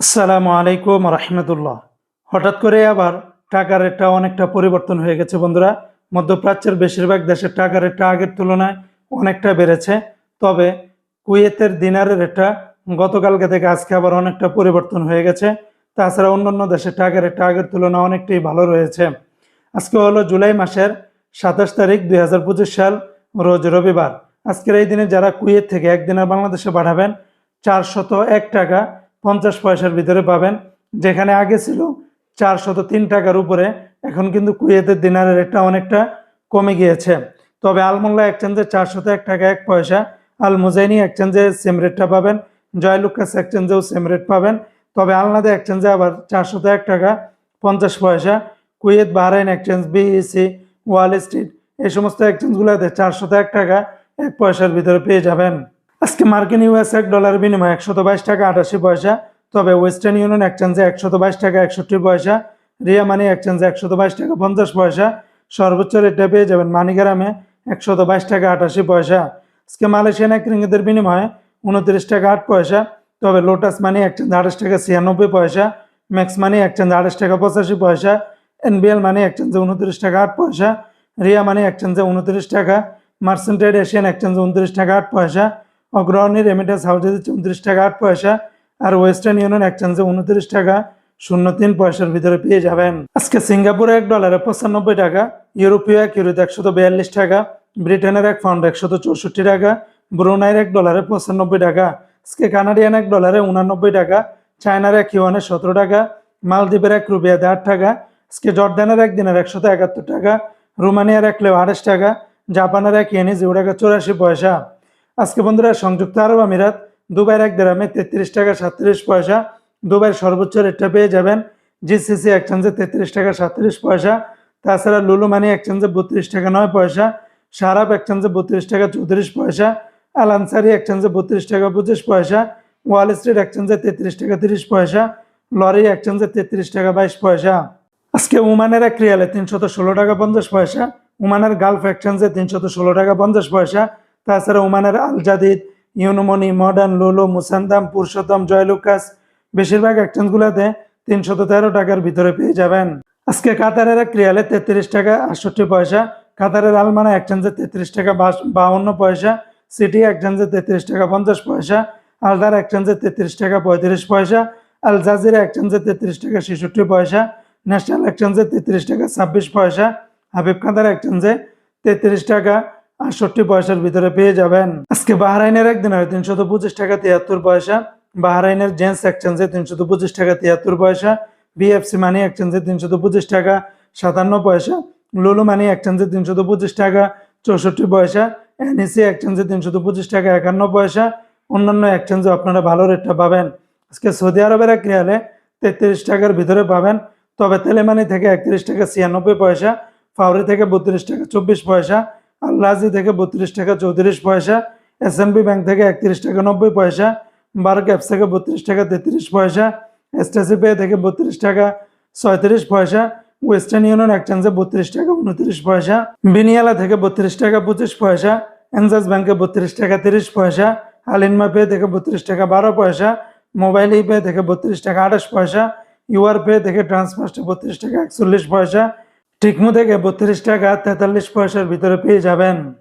আসসালামু আলাইকুম রহমতুল্লাহ। হঠাৎ করে আবার টাকার রেটটা অনেকটা পরিবর্তন হয়ে গেছে বন্ধুরা। মধ্যপ্রাচ্যের বেশিরভাগ দেশের টাকার রেটটা আগের তুলনায় অনেকটা বেড়েছে। তবে কুয়েতের দিনারের রেটটা গতকালকে থেকে আজকে আবার অনেকটা পরিবর্তন হয়ে গেছে। তাছাড়া অন্যান্য দেশের টাকার রেটটা আগের তুলনায় অনেকটাই ভালো রয়েছে। আজকে হলো জুলাই মাসের সাতাশ তারিখ দুই হাজার পঁচিশ সাল, রোজ রবিবার। আজকের এই দিনে যারা কুয়েত থেকে একদিনের বাংলাদেশে পাঠাবেন, চারশত এক টাকা পঞ্চাশ পয়সার ভিতরে পাবেন। যেখানে আগে ছিল চারশত তিন টাকার উপরে, এখন কিন্তু কুয়েতের দিনারের রেটটা অনেকটা কমে গিয়েছে। তবে আলমোল্লা এক্সচেঞ্জে চারশত এক টাকা এক পয়সা আল মুজাইনি এক্সচেঞ্জে সেম রেটটা পাবেন, জয়লুকাস এক্সচেঞ্জেও সেম রেট পাবেন। তবে আলনাদা এক্সচেঞ্জে আবার চারশত এক টাকা পঞ্চাশ পয়সা, Kuwait, Bahrain exchange BEC wall street, এই সমস্ত এক্সচেঞ্জগুলোতে চারশত এক টাকা এক পয়সার ভিতরে পেয়ে যাবেন। আজকে মার্কিন ইউএস এক ডলার বিনিময়ে একশত বাইশ টাকা আটাশি পয়সা, তবে ওয়েস্টার্ন ইউনিয়ন এক্সচেঞ্জে একশত বাইশ টাকা একষট্টি পয়সা, রিয়া মানি এক্সচেঞ্জে একশত বাইশ টাকা পঞ্চাশ পয়সা, সর্বোচ্চ রেটে পেয়ে যাবেন মানিগ্রামে একশত বাইশ টাকা আটাশি পয়সা। আজকে মালয়েশিয়ান এক রিঙ্গিতের বিনিময়ে উনত্রিশ টাকা আট পয়সা, তবে লোটাস মানি এক্সচেঞ্জ আঠাশ টাকা ছিয়ানব্বই পয়সা, ম্যাক্স মানি এক্সচেঞ্জ আঠাশ টাকা পঁচাশি পয়সা, এনবিএল মানি এক্সচেঞ্জে উনত্রিশ টাকা আট পয়সা, রিয়া মানি এক্সচেঞ্জে উনত্রিশ টাকা মার্সেন্টাইড এশিয়ান এক্সচেঞ্জে উনত্রিশ টাকা আট পয়সা অগ্রহণী রেমিটেন্স হাউসে দিচ্ছে উনত্রিশ টাকা আট পয়সা আর ওয়েস্টার্ন ইউনিয়ন এক্সচেঞ্জে উনত্রিশ টাকা শূন্য তিন পয়সার ভিতরে পেয়ে যাবেন। আজকে সিঙ্গাপুরে এক ডলারে পঁচানব্বই টাকা, ইউরোপীয় এক, ইউরোতে একশত বিয়াল্লিশ টাকা, ব্রিটেনের এক পাউন্ড একশত চৌষট্টি টাকা, ব্রুনাইয়ের এক ডলারে পঁচানব্বই টাকা, আজকে কানাডিয়ান এক ডলারে উনানব্বই টাকা, চায়নার এক ইউয়ানে সতেরো টাকা, মালদ্বীপের এক রুপিয়াতে আট টাকা, আজকে জর্দানের এক দিনের একশত একাত্তর টাকা, রোমানিয়ার এক লেও আঠাশ টাকা, জাপানের এক ইয়েনি জিরো টাকা চৌরাশি পয়সা। আজকে বন্ধুরা, সংযুক্ত আরব আমিরাত, দুবাইয়ের এক গ্রামে তেত্রিশ টাকা সাতত্রিশ পয়সা। দুবাইয়ের সর্বোচ্চ রেটটা পেয়ে যাবেন জিসিসি এক্সচেঞ্জে তেত্রিশ টাকা সাতত্রিশ পয়সা। তাছাড়া লুলু মানি এক্সচেঞ্জে বত্রিশ টাকা নয় পয়সা। সারাপ এক্সচেঞ্জে বত্রিশ টাকা চৌত্রিশ পয়সা। আল আনসারি এক্সচেঞ্জে বত্রিশ টাকা পঁচিশ পয়সা। ওয়াল স্ট্রিট এক্সচেঞ্জে তেত্রিশ টাকা তিরিশ পয়সা। লরি এক্সচেঞ্জে তেত্রিশ টাকা বাইশ পয়সা। আজকে উমানের এক রিয়ালে তিনশত ষোলো টাকা পঞ্চাশ পয়সা। উমানের গালফ এক্সচেঞ্জে তিনশত ষোলো টাকা পঞ্চাশ পয়সা। তাছাড়া ওমানের Al Jadeed Unimoni, modern, Lulu, Musandam, Purushottam, Joyalukkas, বেশিরভাগ এক্সচেঞ্জগুলোতে তিনশত তেরো টাকার ভিতরে পেয়ে যাবেন। আজকে কাতারের এক রিয়ালে তেত্রিশ টাকা আটষট্টি পয়সা, কাতারের আলমানা এক্সচেঞ্জে তেত্রিশ টাকা বাউন্ন পয়সা, সিটি এক্সচেঞ্জে তেত্রিশ টাকা পঞ্চাশ পয়সা আলদার এক্সচেঞ্জে তেত্রিশ টাকা পঁয়ত্রিশ পয়সা আল জাজিরা এক্সচেঞ্জে তেত্রিশ টাকা ছেষট্টি পয়সা ন্যাশনাল এক্সচেঞ্জে তেত্রিশ টাকা ছাব্বিশ পয়সা, হাবিব কাতার এক্সচেঞ্জে তেত্রিশ টাকা আটষট্টি পয়সার ভিতরে পেয়ে যাবেন। আজকে বাহরাইনের একদিনের তিনশত পঁচিশ টাকা তিয়াত্তর পয়সা। বাহরাইনের জেন্টস এক্সচেঞ্জে তিনশত পঁচিশ টাকা তিয়াত্তর পয়সা। বিএফসি মানি এক্সচেঞ্জে তিনশত পঁচিশ টাকা, সাতান্ন পয়সা। লুলু মানি এক্সচেঞ্জে তিনশত পঁচিশ টাকা, চৌষট্টি পয়সা। এনইসি এক্সচেঞ্জে তিনশত পঁচিশ টাকা, একান্ন পয়সা। অন্যান্য এক্সচেঞ্জে আপনারা ভালো রেটটা পাবেন। আজকে সৌদি আরবের এক রিয়ালে তেত্রিশ টাকার ভিতরে পাবেন। তবে তেলেমানি থেকে একত্রিশ টাকা ছিয়ানব্বই পয়সা, ফাউরি থেকে বত্রিশ টাকা চব্বিশ পয়সা। আল্লাজি থেকে বত্রিশ টাকা চৌত্রিশ পয়সা এস ব্যাংক থেকে একত্রিশ টাকা নব্বই পয়সা বারো ক্যাপস থেকে বত্রিশ টাকা তেত্রিশ পয়সা এসটিসি পে থেকে বত্রিশ টাকা ছয়ত্রিশ পয়সা ওয়েস্টার্ন ইউনিয়ন এক্সচেঞ্জে বত্রিশ টাকা উনত্রিশ পয়সা বিনিয়ালা থেকে বত্রিশ টাকা পঁচিশ পয়সা এনজাস ব্যাংকে বত্রিশ টাকা তিরিশ পয়সা আলিনমা পে থেকে বত্রিশ টাকা বারো পয়সা মোবাইল ই পে থেকে বত্রিশ টাকা আঠাশ পয়সা ইউআর পে থেকে ট্রান্সফার্স্টে বত্রিশ টাকা একচল্লিশ পয়সা টিকমো থেকে বত্রিশ টাকা তেতাল্লিশ পয়সার ভিতরে পেয়ে যাবেন।